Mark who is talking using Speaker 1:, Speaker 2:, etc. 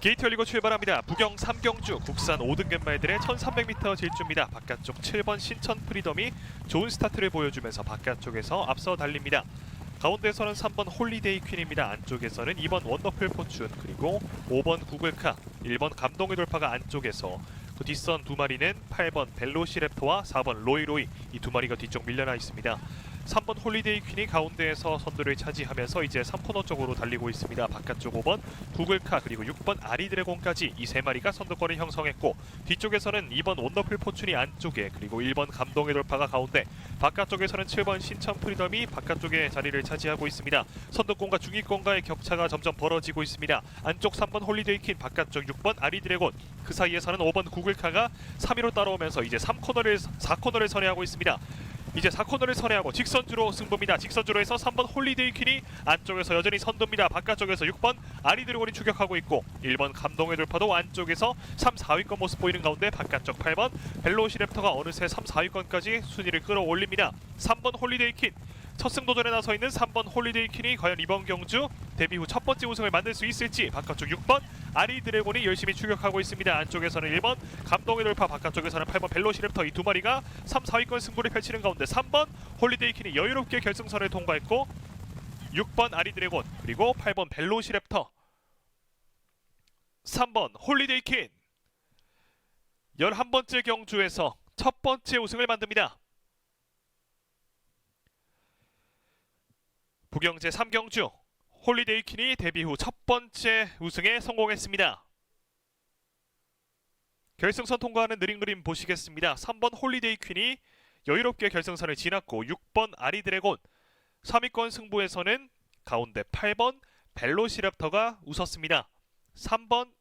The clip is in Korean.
Speaker 1: 게이트 열리고 출발합니다. 부경 3경주 국산 5등급 말들의 1300m 질주입니다. 바깥쪽 7번 신천 프리덤이 좋은 스타트를 보여주면서 바깥쪽에서 앞서 달립니다. 가운데서는 3번 홀리데이 퀸입니다. 안쪽에서는 2번 원더풀 포춘 그리고 5번 구글카 1번 감동의 돌파가 안쪽에서 그 뒷선 두 마리는 8번 벨로시랩터와 4번 로이로이 이 두 마리가 뒤쪽 밀려나 있습니다. 3번 홀리데이 퀸이 가운데에서 선두를 차지하면서 이제 3코너 쪽으로 달리고 있습니다. 바깥쪽 5번 구글카 그리고 6번 아리드래곤까지 이 세 마리가 선두권을 형성했고 뒤쪽에서는 2번 원더풀 포춘이 안쪽에 그리고 1번 감동의 돌파가 가운데 바깥쪽에서는 7번 신천 프리덤이 바깥쪽에 자리를 차지하고 있습니다. 선두권과 중위권과의 격차가 점점 벌어지고 있습니다. 안쪽 3번 홀리데이 퀸 바깥쪽 6번 아리드래곤 그 사이에서는 5번 구글카가 3위로 따라오면서 이제 3코너를 4코너를 선회하고 있습니다. 이제 4코너를 선회하고 직선주로 승부입니다. 직선주로에서 3번 홀리데이 퀸이 안쪽에서 여전히 선두입니다. 바깥쪽에서 6번 아리드래곤이 추격하고 있고 1번 감동의 돌파도 안쪽에서 3, 4위권 모습 보이는 가운데 바깥쪽 8번 벨로시랩터가 어느새 3, 4위권까지 순위를 끌어올립니다. 3번 홀리데이 퀸 첫 승 도전에 나서 있는 3번 홀리데이 퀸이 과연 이번 경주 데뷔 후 첫 번째 우승을 만들 수 있을지 바깥쪽 6번 아리 드래곤이 열심히 추격하고 있습니다. 안쪽에서는 1번 감동의 돌파 바깥쪽에서는 8번 벨로시랩터 이 두 마리가 3, 4위권 승부를 펼치는 가운데 3번 홀리데이 퀸이 여유롭게 결승선을 통과했고 6번 아리 드래곤 그리고 8번 벨로시랩터 3번 홀리데이 퀸 11번째 경주에서 첫 번째 우승을 만듭니다. 부경제 3경주 홀리데이 퀸이 데뷔 후 첫 번째 우승에 성공했습니다. 결승선 통과하는 느린 그림 보시겠습니다. 3번 홀리데이 퀸이 여유롭게 결승선을 지났고 6번 아리드래곤 3위권 승부에서는 가운데 8번 벨로시랩터가 웃었습니다. 3번